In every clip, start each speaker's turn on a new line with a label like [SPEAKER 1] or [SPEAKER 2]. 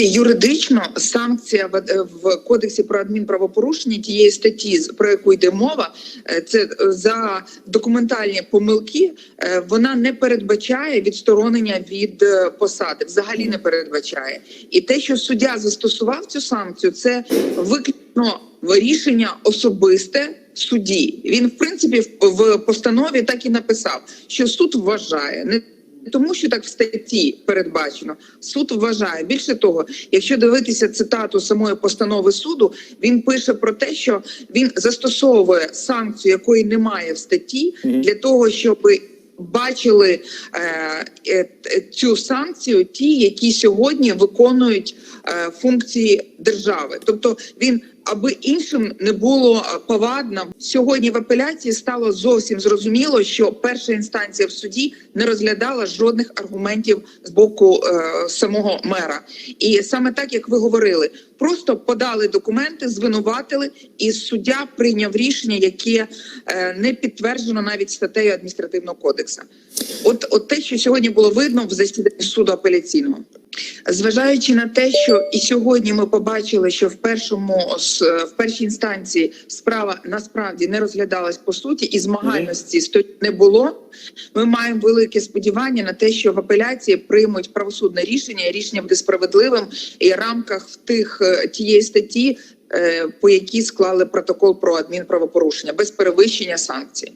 [SPEAKER 1] насправді юридично санкція в, е, в кодексі про адмінправопорушення тієї статті, про яку йде мова, е, це е, за документальні помилки. Вона не передбачає відсторонення від посади, взагалі не передбачає. І те, що суддя застосував цю санкцію, це виключно рішення особисте судді. Він, в принципі, в постанові так і написав, що суд вважає не тому, що так в статті передбачено. Суд вважає більше того, якщо дивитися цитату самої постанови суду, він пише про те, що він застосовує санкцію, якої немає в статті, для того, щоб бачили е, е, цю санкцію, ті, які сьогодні виконують е, функції держави. Тобто він, аби іншим не було е, повадно, сьогодні в апеляції стало зовсім зрозуміло, що перша інстанція в суді не розглядала жодних аргументів з боку е, самого мера. І саме так, як ви говорили, просто подали документи, звинуватили, і суддя прийняв рішення, яке е, не підтверджено навіть статтею адміністративного кодексу. От, от те, що сьогодні було видно в засіданні суду апеляційного. Зважаючи на те, що і сьогодні ми побачили, що в першому в першій інстанції справа насправді не розглядалась по суті, і змагальності не було. Ми маємо велике сподівання на те, що в апеляції приймуть правосудне рішення, і рішення буде справедливим і в рамках тих е, тієї статті, е, по якій склали протокол про адмінправопорушення без перевищення санкцій.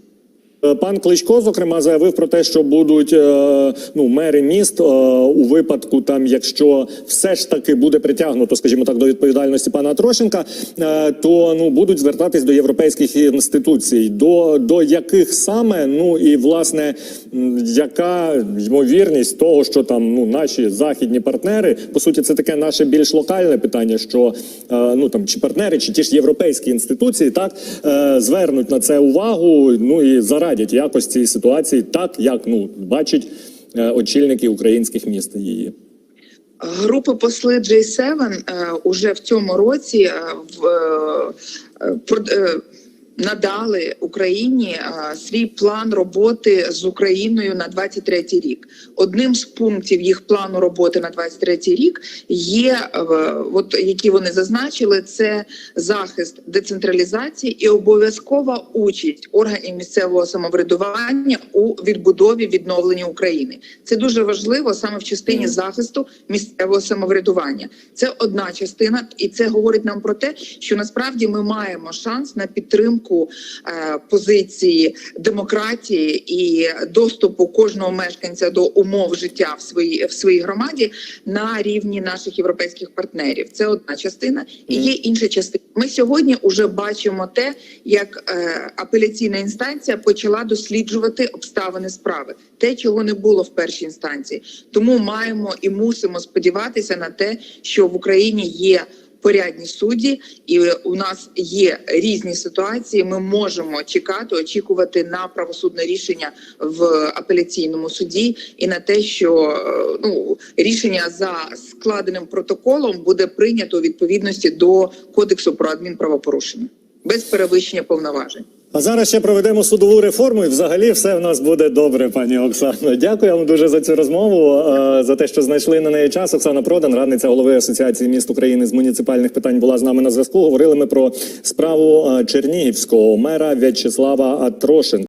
[SPEAKER 2] Е, Пан Кличко, зокрема, заявив про те, що будуть е, ну мери міст е, у випадку, там, якщо все ж таки буде притягнуто, скажімо так, до відповідальності пана Трощенка, е, то ну будуть звертатись до європейських інституцій. До, до яких саме ну і власне яка ймовірність того, що там ну наші західні партнери, по суті, це таке наше більш локальне питання, що ну там чи партнери, чи ті ж європейські інституції так звернуть на це увагу, ну і зарадять якось цій ситуації, так як ну бачать е, очільники українських міст її.
[SPEAKER 1] Група посли J7 е, уже в цьому році е, в, е, про- е, надали Україні свій план роботи з Україною на 23 рік. Одним з пунктів їх плану роботи на 23 рік є, е, от які вони зазначили, це захист децентралізації і обов'язкова участь органів місцевого самоврядування у відбудові відновленні України. Це дуже важливо саме в частині захисту місцевого самоврядування. Це одна частина, і це говорить нам про те, що насправді ми маємо шанс на підтримку е, позиції демократії і доступу кожного мешканця до умов життя в своїй в своїй громаді на рівні наших європейських партнерів. Це одна частина, і є інша частина. Ми сьогодні вже бачимо те, як е, апеляційна інстанція почала досліджувати обставини справи, те, чого не було в першій інстанції. Тому маємо і мусимо сподіватися на те, що в Україні є порядні судді, і у нас є різні ситуації. Ми можемо чекати, очікувати на правосудне рішення в апеляційному суді, і на те, що е, ну рішення за складеним протоколом буде прийнято у відповідності до кодексу про адмінправопорушення без перевищення повноважень.
[SPEAKER 2] А зараз ще проведемо судову реформу, і взагалі все в нас буде добре, пані Оксано. Дякую вам дуже за цю розмову, е, за те, що знайшли на неї час. Оксана Продан, радниця голови Асоціації міст України з муніципальних питань, була з нами на зв'язку. Говорили ми про справу е, чернігівського мера В'ячеслава Трошенка.